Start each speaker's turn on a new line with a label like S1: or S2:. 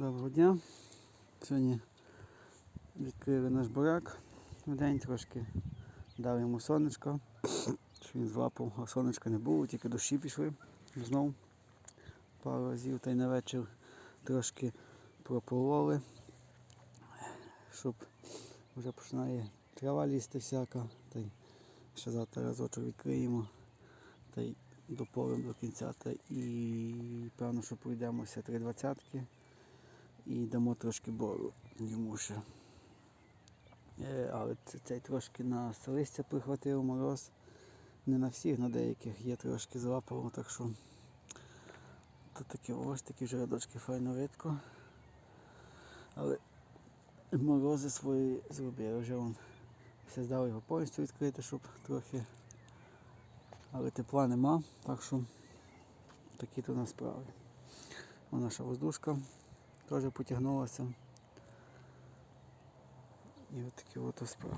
S1: Доброго дня. Сьогодні відкрили наш буряк в день трошки дали йому сонечко, що він злапав, а сонечка не було, тільки дощі пішли знов пару разів та й на вечір трошки пропололи, щоб вже починає трава лізти всяка, та й ще завтра разочок відкриємо та й дополимо до кінця. Та і певно, що пройдемося три двадцятки і дамо трошки бору йому ще. Е, Але це- цей трошки на листя прихватив мороз. Не на всіх, на деяких є трошки злапало, так що то таке ось такі вже файно видко. Але морози свої зробили вже вон. Все здали його повністю відкрити, щоб трохи. Але тепла нема, так що такі то у нас справи. Наша воздушка теж потягнулася. І от такі от справи.